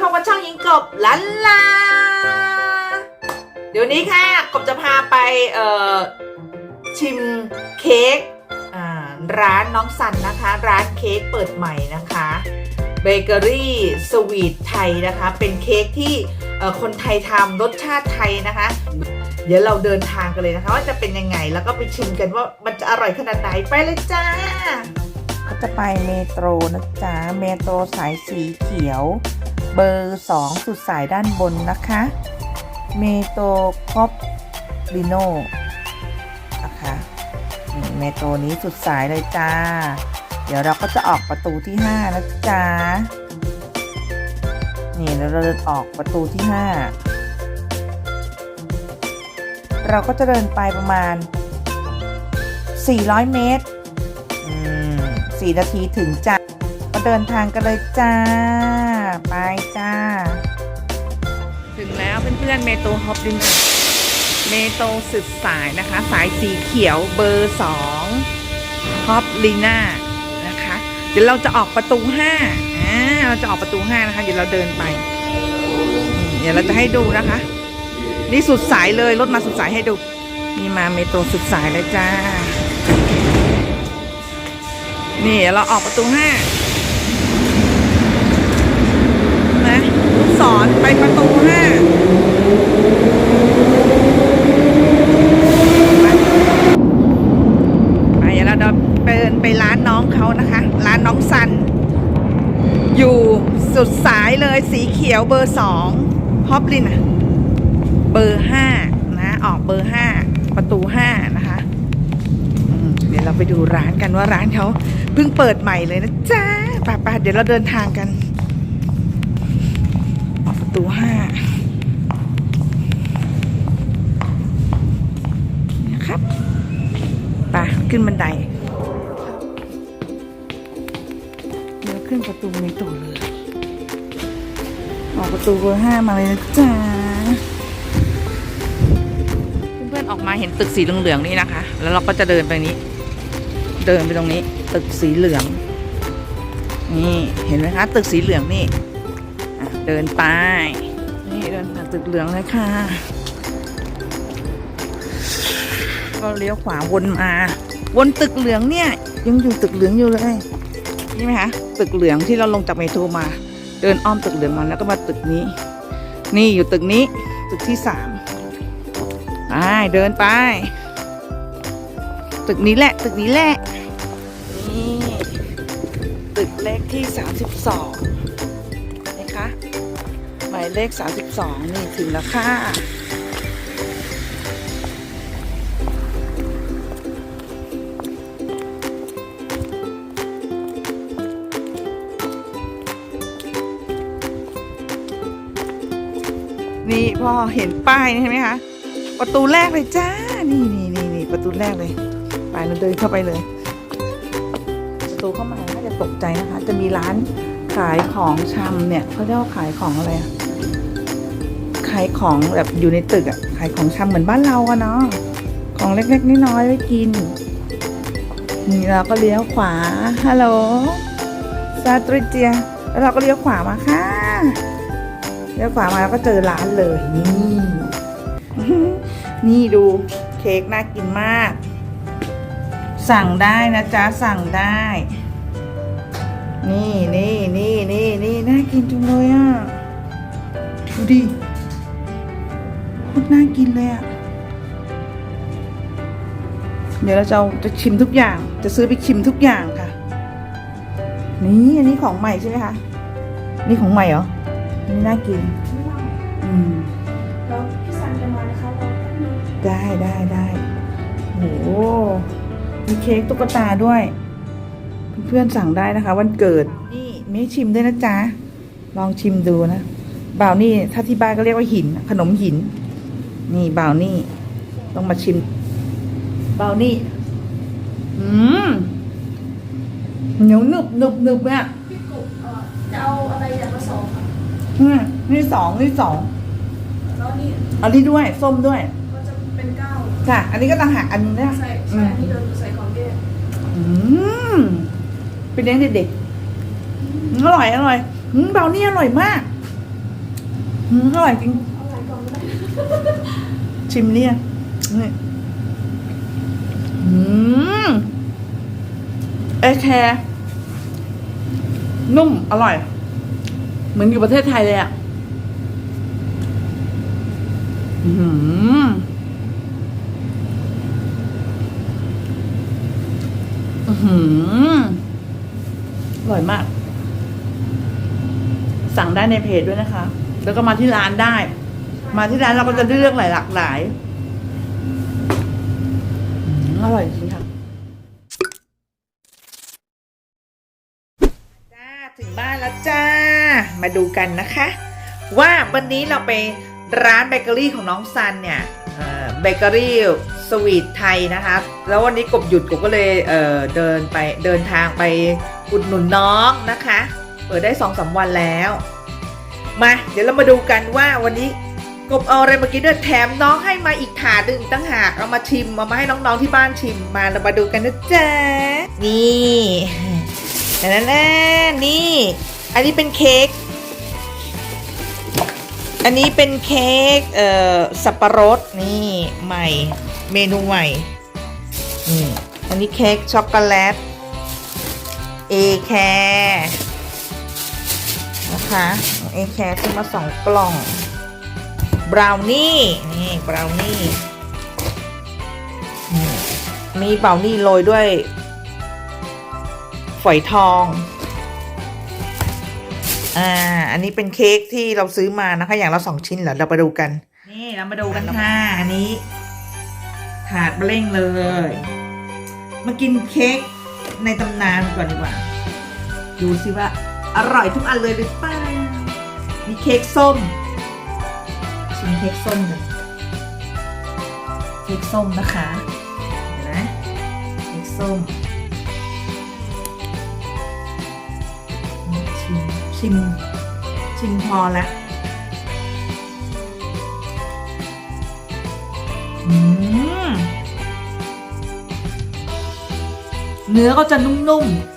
พบกับช่องยิงกบลันลา เดี๋ยวนี้ค่ะกบจะพาไปเอ่อชิมเค้กร้านน้องสันนะคะ ร้านเค้กเปิดใหม่นะคะเบเกอรี่สวีทไทยนะคะ เป็นเค้กที่คนไทยทำรสชาติไทยนะคะ เดี๋ยวเราเดินทางกันเลยนะคะ ว่าจะเป็นยังไงแล้วก็ไปชิมกันว่ามันจะอร่อยขนาดไหนไปเลยจ้าก็จะไปเมโตรนะจ๊ะเมโตรสายสีเขียว เบอร์ 2 สุดสายด้านบนนะคะเมโตรคอปลิโนนะคะนี่เมโตนี้สุดสายเลยจ้า เดี๋ยวเราก็จะออกประตูที่ 5 นะจ๊ะนี่เราเดินออกประตูที่ 5 เราก็จะเดินไปประมาณ 400 เมตรอืมสี่นาทีถึงจ้า เดินทางกันเลยจ้า ไปจ้า ถึงแล้วเพื่อนๆเมโตฮอปลินเมโตสุดสายนะคะ สายสีเขียวเบอร์สองฮอปลิน่านะคะ เดี๋ยวเราจะออกประตูห้าอ่าเราจะออกประตูห้านะคะ เดี๋ยวเราเดินไป เดี๋ยวเราจะให้ดูนะคะ นี่สุดสายเลยรถมาสุดสายให้ดูนี่มาเมโตสุดสายเลยจ้า นี่เราออกประตูห้านะ ลูกศรไปประตูห้าไปเดี๋ยวเราเดินไปร้านน้องเขานะคะ ร้านน้องซัน อยู่สุดสายเลยสีเขียวเบอร์สองฮอปลินอะเบอร์ห้านะ ออกเบอร์ห้าประตูห้านะคะเดี๋ยวเราไปดูร้านกันว่าร้านเขาเพิ่งเปิดใหม่เลยนะจ๊ะป่ะป่ะเดี๋ยวเราเดินทางกัน ตูห้านะครับไป่ะขึ้นบันไดเดี๋ยวขึ้นประตูเมโตรเลยออกประตูเบอร์ห้ามาเลยนะจ๊ะเพื่อนๆออกมาเห็นตึกสีเหลืองๆนี่นะคะ แล้วเราก็จะเดินไปนี้ เดินไปตรงนี้ ตึกสีเหลือง นี่เห็นไหมคะ ตึกสีเหลืองนี่ เดินไป นี่เดินผ่านตึกเหลืองเลยค่ะ ก็เลี้ยวขวาวนมา วนตึกเหลืองเนี่ย ยังอยู่ตึกเหลืองอยู่เลยนี่ไหมคะตึกเหลืองที่เราลงจากเมโทรมา เดินอ้อมตึกเหลืองมาแล้วก็มาตึกนี้ นี่อยู่ตึกนี้ตึกที่สามไปเดินไป ตึกนี้แหละ ตึกนี้แหละนี่ตึกเลขที่32นะคะหมายเลข 32 นี่ถึงแล้วค่ะ นี่พอเห็นป้ายนี่ใช่ไหมคะ ประตูแรกเลยจ้า นี่นี่นี่นี่ประตูแรกเลย ไปเราเดินเข้าไปเลย ประตูเข้ามาน่าจะตกใจนะคะ จะมีร้านขายของชำเนี่ยเขาเรียกว่าขายของอะไรอะ ขายของแบบอยู่ในตึกอะขายของชำเหมือนบ้านเราอะเนาะของเล็กๆน้อยๆไว้กิน นี่เราก็เลี้ยวขวาฮัลโหลซาตริเจียแล้วเราก็เลี้ยวขวามาค่ะเลี้ยวขวามาแล้วก็เจอร้านเลยนี่นี่ดูเค้กน่ากินมาก สั่งได้นะจ๊ะสั่งได้ นี่นี่นี่นี่นี่น่ากินจังเลยอะ ดูดิ น่ากินเลยอะเดี๋ยวเราจะเอาจะชิมทุกอย่าง จะซื้อไปชิมทุกอย่างค่ะ นี่อันนี้ของใหม่ใช่ไหมคะ นี่ของใหม่เหรอ นี่น่ากิน อืมแล้วพี่สันจะมานะคะเราแป๊บนึงได้ได้ได้โหมีเค้กตุ๊กตาด้วย เพื่อนๆสั่งได้นะคะ วันเกิด นี่ไม่ให้ชิมด้วยนะจ๊ะ ลองชิมดูนะบ่าวนี่ถ้าที่บ้านก็เรียกว่าหิน ขนมหิน นี่บ่าวนี่ ต้องมาชิมบ่าวนี่ อืมเหนียวหนึบหนึบหนึบเนี่ยพี่กุ๊กเอ่อจะเอาอะไรอย่างละสองค่ะอืมนี่สองนี่สองแล้วนี่เอาที่ด้วย ส้มด้วย ก็จะเป็นเก้าค่ะ อันนี้ก็ต่างหากอันนึงนะใส่อืใส่มอันนี้เดินใส่ของแยกอืมเป็นเลี้ยงเด็กๆอร่อยอร่อยอืมเบานี่อร่อยมากอืมอร่อยจริง เอาหลายกล่องเลย ชิมเนี่ยนี่อืมเอแคร์นุ่ม อร่อย เหมือนอยู่ประเทศไทยเลยอะอืมอือหืออร่อยมาก สั่งได้ในเพจด้วยนะคะ แล้วก็มาที่ร้านได้ มาที่ร้านเราก็จะเลือกหลายหลากหลายอร่อยจริงค่ะจ้าถึงบ้านแล้วจ้า มาดูกันนะคะ ว่าวันนี้เราไปร้านเบเกอรี่ของน้องซันเนี่ยเบเกอรี่สวีทไทยนะคะ แล้ววันนี้กบหยุดกบก็เลยเเดินไปเดินทางไปอุดหนุนน้องนะคะ เปิดได้สองสามวันแล้ว มา เดี๋ยวเรามาดูกันว่าวันนี้ กบเอาอะไรมากินด้วยแถมน้องให้มาอีกถาดหนึ่งตั้งหากเอามาชิมเอามาให้น้องๆที่บ้านชิมมาเรามาดูกันนะจ๊ะนี่แต่นั้นนี่ อันนี้เป็นเค้กอันนี้เป็นเค้กเอ่อสับปะรดนี่ใหม่เมนูใหม่นี่อันนี้เค้กช็อกโกแลตเอแคร์นะคะเอแคร์ซื้อมาสองกล่อง บราวนี่นี่บราวนี่นี่มีบราวนี่โรยด้วย ฝอยทองอ่าอันนี้เป็นเค้กที่เราซื้อมานะคะ อย่างละสองชิ้นเหรอเราไปดูกัน นี่เรามาดูกันค่ะอันนี้ ถาดเบล่งเลย มากินเค้กในตำนานก่อนดีกว่าดูสิว่า อร่อยทุกอันเลยหรือเปล่ามีเค้กส้ม มเค้กส้มกันเค้กส้มนะคะเห็นไหมเค้กส้มชิมชิมชิมพอล้วอืมเนื้อก็จะนุ่มๆ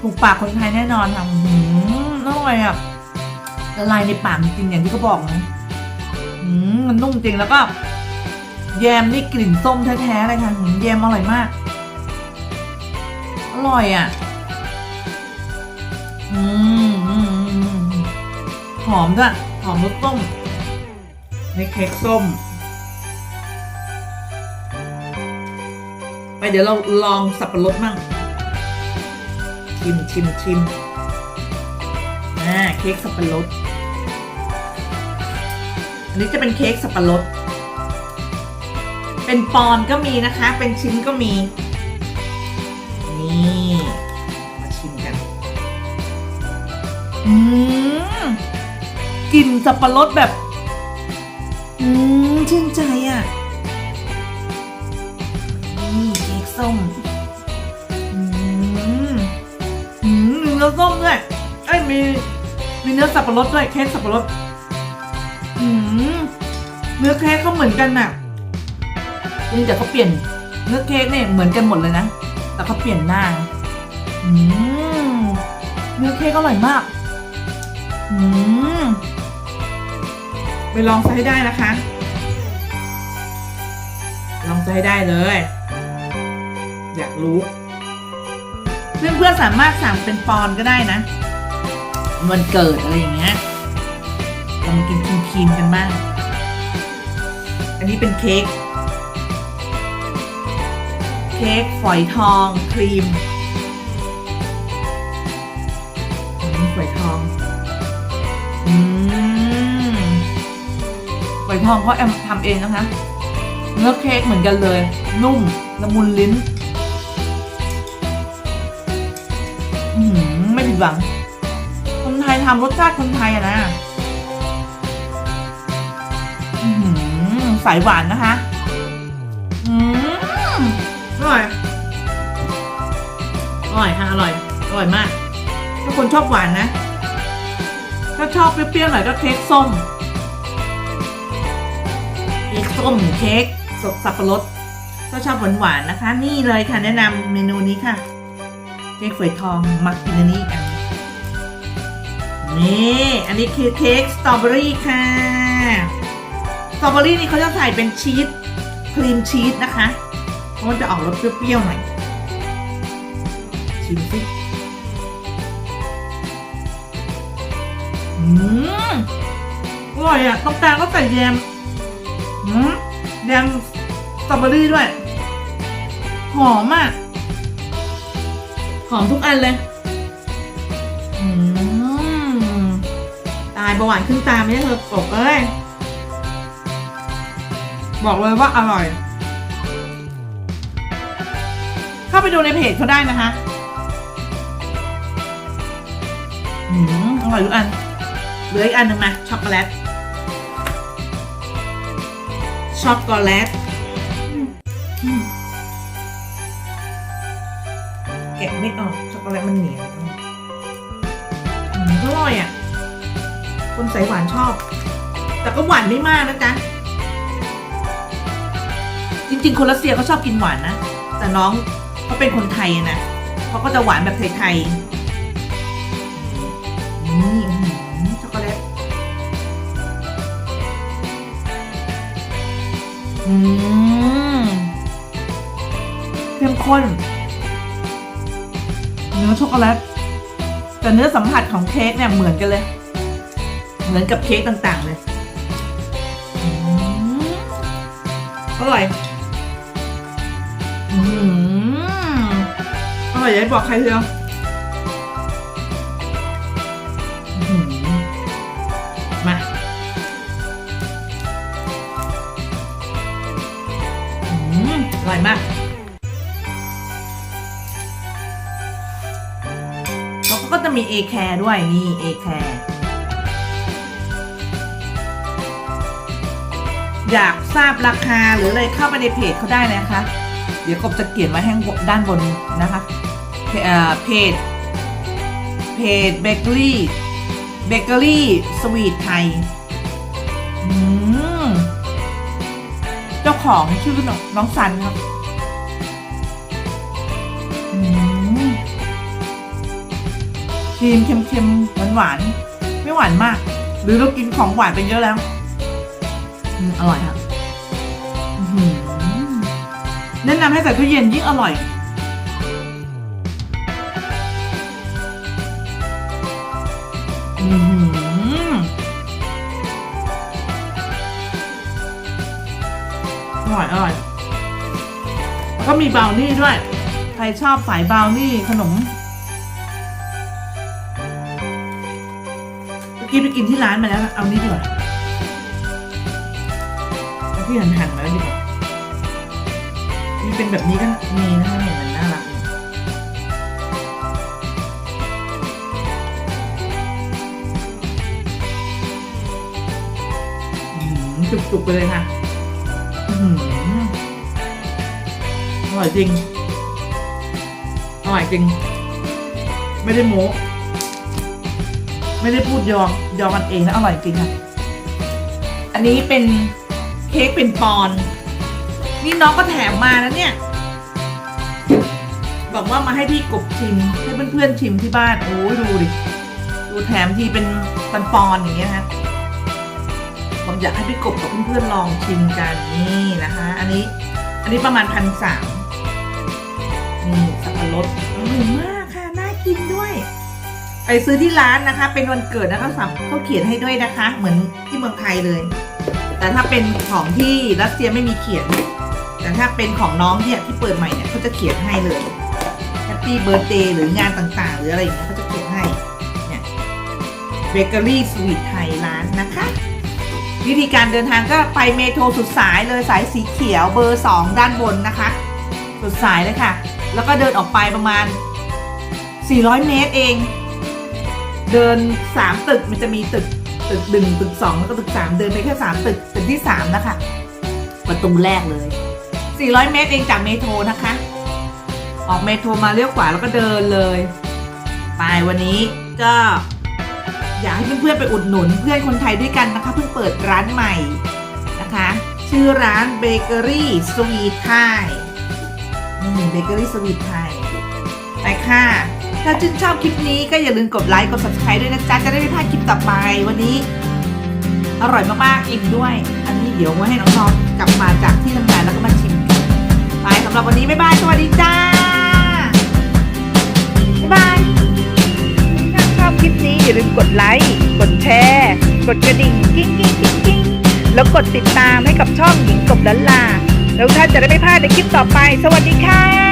ถูกปากคนไทยแน่นอนค่ะอืมอร่อยอะ ละลายในปากจริงๆอย่างที่เขาบอกนะอืมมันนุ่มจริงแล้วก็ แยมนี่กลิ่นส้มแท้ๆเลยค่ะแยมอร่อยมาก อร่อยอะ อืมหอมด้วยหอมรสส้มในเค้กส้ม ไปเดี๋ยวเราลองสับปะรดมั่ง ชิมชิมชิมอ่าเค้กสับปะรด นนี้จะเป็นเค้กสับปะรด เป็นปอนก็มีนะคะ เป็นชิ้นก็มี นี่ มาชิมกัน อืมกลิ่นสับปะรดแบบ อืมชื่นใจอะ นี่เค้กส้ม อืม อืมเนื้อส้มด้วย เอ้ยมี มีเนื้อสับปะรดด้วย เค้กสับปะรด เนื้อเค้กเขาเหมือนกันน่ะนี่แต่เขาเปลี่ยนเนื้อเค้กเนี่ยเหมือนกันหมดเลยนะ แต่เขาเปลี่ยนหน้าอืมเนื้อเค้กอร่อยมากอืมไปลองซให้ได้นะคะ ลองซให้ได้เลย อยากรู้ เพื่อนๆสามารถสั่งเป็นปอนก็ได้นะวันเกิดอะไรอย่างเงี้ยเรามากินครีมๆกันบ้าง อันนี้เป็นเค้ก เค้กฝอยทองครีมอันนี้ฝอยทอง อืม ฝอยทองเขาแอมทำเองนะคะ เนื้อเค้กเหมือนกันเลย นุ่มละมุนลิ้น อืม ไม่ผิดหวัง คนไทยทำรสชาติคนไทยอะนะ สายหวานนะคะ อืมอร่อย อร่อยค่ะอร่อย อร่อยมาก ถ้าคนชอบหวานนะ ถ้าชอบเปรี้ยวๆหน่อยก็เค้กส้ม เค้กส้มเค้กสดสับปะรด ถ้าชอบหวานๆนะคะ นี่เลยค่ะแนะนำเมนูนี้ค่ะ เค้กฝอยทองมากินอันนี้กันอืนี่ อันนี้คือเค้กสตรอเบอรี่ค่ะสต รอเบอรี่นี่เขาจะใส่เป็นชีสครีมชีสนะคะเพราะมันจะออกรสเปรี้ยวๆหน่อย ชิมสิอืมอร่อยอะตรงกลางก็ใส่แยมอืมแยมสตรอเบอรี่ด้วย หอมอะหอมทุกอันเลยอืมตายเบาหวานขึ้นตามไม่ได้เธอกบเอ้ย บอกเลยว่าอร่อย เข้าไปดูในเพจเขาได้นะคะอืมอร่อยทุกอันเหลืออีกอันหนึ่งมาช็อกโกแลตช็อกโกแลตแกะไม่ออกช็อกโกแลตมันเหนียวอร่อยอะ คนใส่หวานชอบ แต่ก็หวานไม่มากนะจ๊ะ จริง ๆ คนรัสเซียเขาชอบกินหวานนะ แต่น้องเขาเป็นคนไทยนะเขาก็จะหวานแบบไทยๆนี่ช็อกโกแลตอืมเข้มข้นเนื้อช็อกโกแลตแต่เนื้อสัมผัสของเค้กเนี่ยเหมือนกันเลย เหมือนกับเค้กต่างๆเลยอร่อย อืมอร่อยอย่าให้บอกใครเถอะอื้อหือมาอืมอร่อยมากแล้วก็จะมี A care ด้วยนี่ A care อยากทราบราคาหรืออะไรเข้าไปในเพจเขาได้นะคะ เดี๋ยวกบจะเขียนไว้ให้ด้านบนนะคะเพเอ่อเพจเพจเบเกอรี่เบเกอรี่สวีทไทยเจ้าของชื่อน้องน้องซันครับครีมเค็มๆหวานๆไม่หวานมาก หรือเรากินของหวานไปเยอะแล้วออร่อยค่ะ แนะนำให้ใส่ตู้เย็นยิ่งอร่อย อือหืออร่อยอร่อยแล้วก็มีบราวนี่ด้วย ใครชอบสายบราวนี่ขนมเมื่อกี้ไปกินที่ร้านมาแล้ว เอานี่ดีกว่าเอาที่หันหันมาแล้วดีกว่า มีเป็นแบบนี้ก็มีนะเนี่ยมันน่ารักหือจุกๆไปเลยค่ะอื้อหืออร่อยจริง อร่อยจริง ไม่ได้โม้ไม่ได้พูดยองยองกันเองนะอร่อยจริงค่ะ อันนี้เป็นเค้กเป็นปอน นี่น้องก็แถมมาแล้วเนี่ย บอกว่ามาให้พี่กบชิม ให้เพื่อนๆชิมที่บ้านโอ้ยดูดิ ดูแถมทีเป็นปอนอย่างเงี้ยฮะผมอยากให้พี่กบกับเพื่อนๆลองชิมกันนี่นะคะ อันนี้ อันนี้ประมาณพันสามนี่สับปะรดอร่อยมากค่ะน่ากินด้วยไปซื้อที่ร้านนะคะ เป็นวันเกิดนะคะสับเขาเขียนให้ด้วยนะคะ เหมือนที่เมืองไทยเลย แต่ถ้าเป็นของที่รัสเซียไม่มีเขียน แต่ถ้าเป็นของน้องเนี่ยที่เปิดใหม่เนี่ยเขาจะเขียนให้เลยแฮปปี้เบิร์ a เดย์หรืองานต่างๆ หรืออะไรอย่างเงี้ยเขาจะเขียนให้เนี่ยเบเกอรี่สวีทไทยร้านนะคะ วิธีการเดินทางก็ไปเมโทรสุดสายเลยสายสีเขียวเบอร์ 2 ด้านบนนะคะ สุดสายเลยค่ะ แล้วก็เดินออกไปประมาณ 400 เมตรเอง เดิน 3 ตึกมันจะมีตึกตึกหนึ่งตึกสองแล้วก็ตึกสามเดินไปแค่สามตึกตึกที่สามนะคะประตูแรกเลย 400 เมตรเองจากเมโทรนะคะ ออกเมโทรมาเลี้ยวขวาแล้วก็เดินเลยไปวันนี้ก็ อยากให้เพื่อนๆไปอุดหนุนเพื่อนคนไทยด้วยกันนะคะ เพิ่งเปิดร้านใหม่นะคะ ชื่อร้านเบเกอรี่สวีทไทยนี่เบเกอรี่สวีทไทยไปค่ะ ถ้าชื่นชอบคลิปนี้ก็อย่าลืมกดไลค์กด subscribe ด้วยนะจ๊ะ จะได้ไม่พลาดคลิปต่อไปวันนี้ อร่อยมากๆอิ่มด้วย อันนี้เดี๋ยวไว้ให้น้องทองกลับมาจากที่ทำงาน ไปสำหรับวันนี้บ๊ายบาย สวัสดีจ้า บ๊ายบายถ้าชอบคลิปนี้อย่าลืมกดไลค์ กดแชร์ กดกระดิ่งกิ้งกิ้งกิ้งกิ้งแล้วกดติดตามให้กับช่องหญิงกบลันลาแล้วท่านจะได้ไม่พลาดในคลิปต่อไป สวัสดีค่ะ